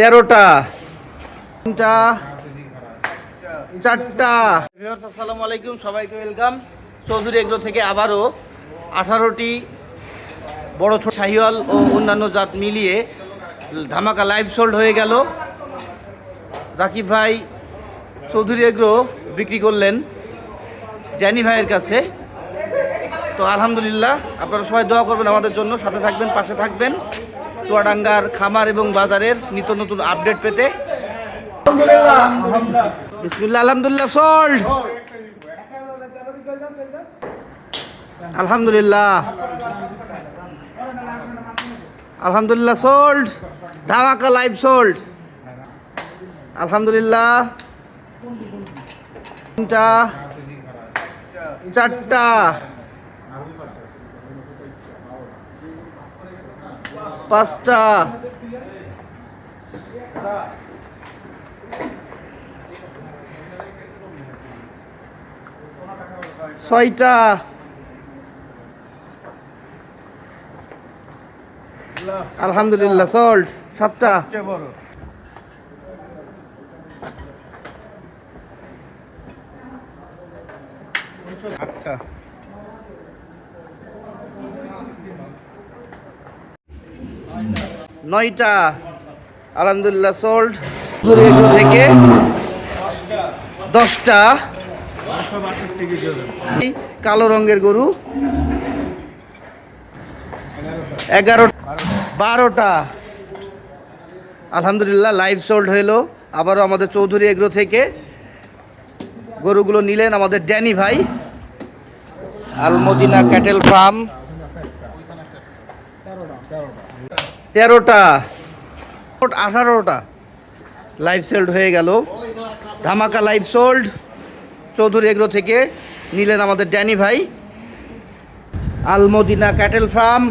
তেরোটা। তিনটা। চারটা। আসসালামু আলাইকুম, সবাইকে ওয়েলকাম চৌধুরী এগ্রো থেকে আবারও আঠারোটি বড় ছোট শাহিওয়াল ও অন্যান্য জাত মিলিয়ে ধামাকা লাইভ সোল্ড হয়ে গেল। রাকিব ভাই চৌধুরী এগ্রো বিক্রি করলেন ড্যানি ভাইয়ের কাছে। তো আলহামদুলিল্লাহ, আপনারা সবাই দোয়া করবেন আমাদের জন্য, সাথে থাকবেন, পাশে থাকবেন। চুয়াডাঙ্গার খামার এবং বাজারের নিত্য নতুন আপডেট পেতে। আলহামদুলিল্লাহ সোল্ড আলহামদুলিল্লাহ। আলহামদুলিল্লাহ সোল্ড ধামাকা লাইভ সোল্ড আলহামদুলিল্লাহ। তিনটা, চারটা। পাঁচটা। ছয়টা। আলহামদুলিল্লাহ সল্ট সাতটা। নয়টা আলহামদুলিল্লাহ সোল্ড থেকে দশটা। এই কালো রঙের গরু। এগারো বারোটা। আলহামদুলিল্লাহ লাইভ সোল্ড হইল। আবারও আমাদের চৌধুরী এগ্রো থেকে গরুগুলো নিলেন আমাদের ড্যানি ভাই। Al Madina cattle farm. তেরোটা। মোট আঠারোটা। লাইভ সোল্ড হয়ে গেল। ধামাকা লাইভ সোল্ড চৌধুরী এগ্রো থেকে নিলেন আমাদের ড্যানি ভাই। আলমদিনা ক্যাটেল ফার্ম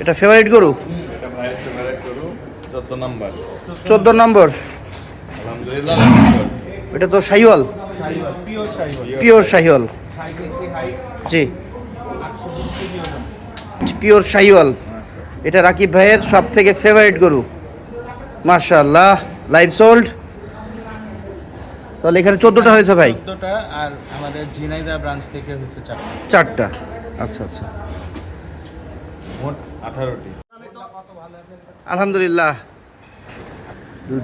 এটা ফেভারিট গরু? চোদ্দ নম্বর। এটা তো শাহিওয়াল পিওর শাহিওয়াল জি। পিওর শাহিওয়াল। এটা রাকিব ভাইয়ের সব থেকে ফেভারিট গরু। মার্শাল্লাহ লাইভ সোল্ড তাহলে এখানে চোদ্দোটা হয়েছে ভাই? চোদ্দটা আর আমাদের ঝিনাইদা ব্রাঞ্চ থেকে হচ্ছে চারটা। চারটা। আচ্ছা আচ্ছা। মোট আঠারোটি। আলহামদুলিল্লাহ।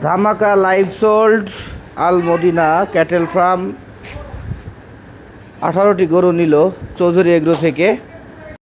ধামাকা live sold Al Madina cattle farm আঠারোটি গরু নিল চৌধুরী এগ্রো থেকে।